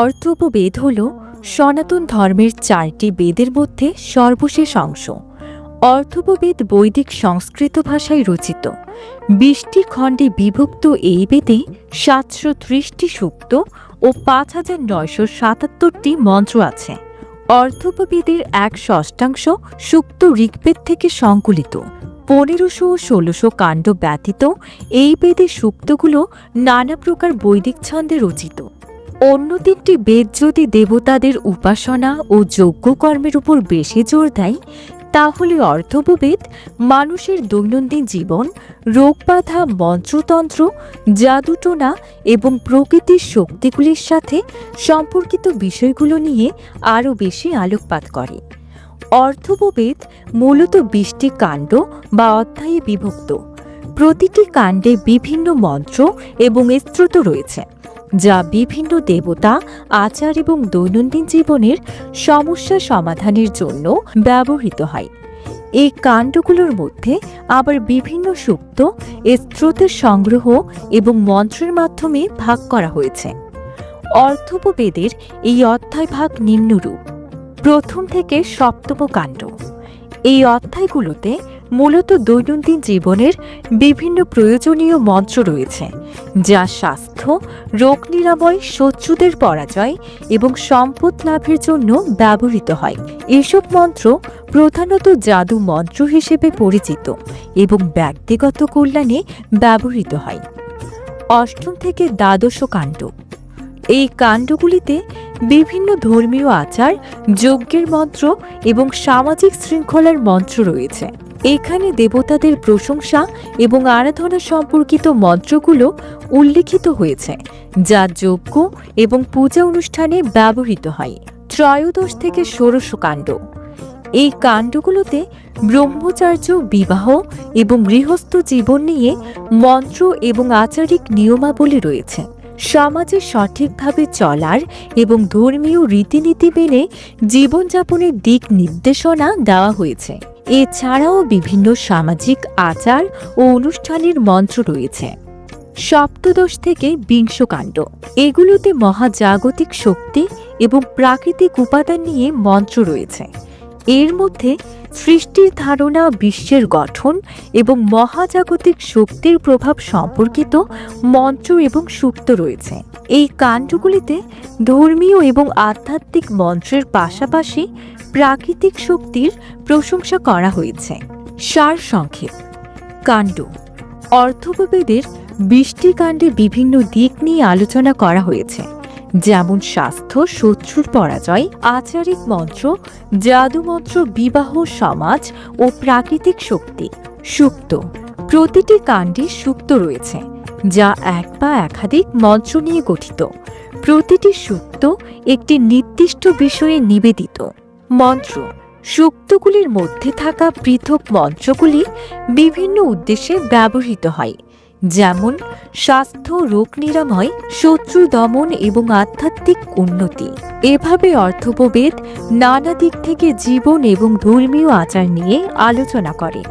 অর্থোপবেদ হল সনাতন ধর্মের চারটি বেদের মধ্যে সর্বশেষ অংশ। অর্থোপবেদ বৈদিক সংস্কৃত ভাষায় রচিত। বিশটি খণ্ডে বিভক্ত এই বেদে সাতশো ত্রিশটি সূক্ত ও পাঁচ হাজার নয়শো সাতাত্তরটি মন্ত্র আছে। অর্থোপবেদের এক ষষ্ঠাংশ সূক্ত ঋগ্বেদ থেকে সংকলিত। পনেরোশো ও ষোলোশো কাণ্ড ব্যতীত এই বেদের সূক্তগুলো নানা প্রকার বৈদিক ছন্দে রচিত। অন্য তিনটি বেদ যদি দেবতাদের উপাসনা ও যজ্ঞকর্মের উপর বেশি জোর দেয়, তাহলে অর্থববেদ মানুষের দৈনন্দিন জীবন, রোগবাধা মন্ত্রতন্ত্র, জাদুটোনা এবং প্রকৃতির শক্তিগুলির সাথে সম্পর্কিত বিষয়গুলো নিয়ে আরও বেশি আলোকপাত করে। অর্থববেদ মূলত বিশটি কাণ্ড বা অধ্যায়ে বিভক্ত। প্রতিটি কাণ্ডে বিভিন্ন মন্ত্র এবং স্ত্রোত রয়েছে। যা বিভিন্ন দেবতা, আচার এবং দৈনন্দিন জীবনের সমস্যা সমাধানের জন্য ব্যবহৃত হয়। এই কাণ্ডগুলোর মধ্যে আবার বিভিন্ন সুপ্ত স্রোতের সংগ্রহ এবং মন্ত্রের মাধ্যমে ভাগ করা হয়েছে। অর্থোপবেদের এই অধ্যায় ভাগ নিম্নরূপ। প্রথম থেকে সপ্তম কাণ্ড। এই অধ্যায়গুলোতে মূলত দৈনন্দিন জীবনের বিভিন্ন প্রয়োজনীয় মন্ত্র রয়েছে, যা স্বাস্থ্য, রোগ নিরাময়, শত্রুদের পরাজয় এবং সম্পদ লাভের জন্য ব্যবহৃত হয়। এসব মন্ত্র প্রধানত জাদু মন্ত্র হিসেবে পরিচিত এবং ব্যক্তিগত কল্যাণে ব্যবহৃত হয়। অষ্টম থেকে দ্বাদশ কাণ্ড। এই কাণ্ডগুলিতে বিভিন্ন ধর্মীয় আচার, যজ্ঞের মন্ত্র এবং সামাজিক শৃঙ্খলার মন্ত্র রয়েছে। এখানে দেবতাদের প্রশংসা এবং আরাধনা সম্পর্কিত মন্ত্রগুলো উল্লিখিত হয়েছে, যা যজ্ঞ এবং পূজা অনুষ্ঠানে ব্যবহৃত হয়। ত্রয়োদশ থেকে ষোড়শ কাণ্ড। এই কাণ্ডগুলোতে ব্রহ্মচার্য বিবাহ এবং গৃহস্থ জীবন নিয়ে মন্ত্র এবং আচারিক নিয়মাবলী রয়েছে। সমাজে সঠিকভাবে চলার এবং ধর্মীয় রীতিনীতি মেনে জীবনযাপনের দিক নির্দেশনা দেওয়া হয়েছে। এছাড়াও বিভিন্ন সামাজিক আচার ও অনুষ্ঠানের মন্ত্র রয়েছে। সপ্তদশ থেকে বিংশকাণ্ড। এগুলোতে মহাজাগতিক শক্তি এবং প্রাকৃতিক উপাদান নিয়ে মন্ত্র রয়েছে। এর মধ্যে সৃষ্টির ধারণা বিশ্বের গঠন এবং মহাজাগতিক শক্তির প্রভাব সম্পর্কিত মন্ত্র এবং সুক্ত রয়েছে। এই কাণ্ডগুলিতে ধর্মীয় এবং আধ্যাত্মিক মন্ত্রের পাশাপাশি প্রাকৃতিক শক্তির প্রশংসা করা হয়েছে। সার সংক্ষেপ। কাণ্ড। বৃষ্টি কাণ্ডে বিভিন্ন দিক নিয়ে আলোচনা করা হয়েছে। যেমন স্বাস্থ্য, শত্রুর পরাজয়, আচারিক মন্ত্র জাদুমন্ত্র বিবাহ, সমাজ ও প্রাকৃতিক শক্তি। সুক্ত। প্রতিটি কাণ্ডে সুক্ত রয়েছে, যা এক বা একাধিক মন্ত্র নিয়ে গঠিত। প্রতিটি সুক্ত একটি নির্দিষ্ট বিষয়ে নিবেদিত। মন্ত্র। সুক্তগুলির মধ্যে থাকা পৃথক মন্ত্রগুলি বিভিন্ন উদ্দেশ্যে ব্যবহৃত হয়। যেমন, স্বাস্থ্য রোগ নিরাময়, শত্রু দমন এবং আধ্যাত্মিক উন্নতি। এভাবে অর্থপবেদ নানা দিক থেকে জীবন এবং ধর্মীয় আচার নিয়ে আলোচনা করে,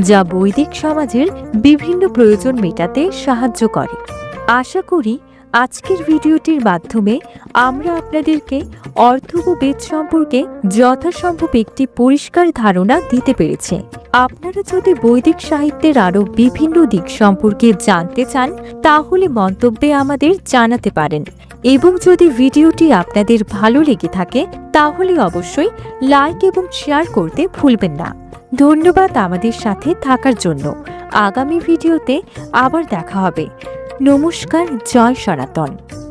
যা বৈদিক সমাজের বিভিন্ন প্রয়োজন মেটাতে সাহায্য করে। আশা করি আজকের ভিডিওটির মাধ্যমে আমরা আপনাদেরকে অর্থোপবেদ সম্পর্কে যথাসম্ভব একটি পরিষ্কার ধারণা দিতে পেরেছি। আপনারা যদি বৈদিক সাহিত্যের আরও বিভিন্ন দিক সম্পর্কে জানতে চান, তাহলে মন্তব্যে আমাদের জানাতে পারেন। এবং যদি ভিডিওটি আপনাদের ভালো লেগে থাকে, তাহলে অবশ্যই লাইক এবং শেয়ার করতে ভুলবেন না। ধন্যবাদ আমাদের সাথে থাকার জন্য। আগামী ভিডিওতে আবার দেখা হবে। নমস্কার জয় সনাতন।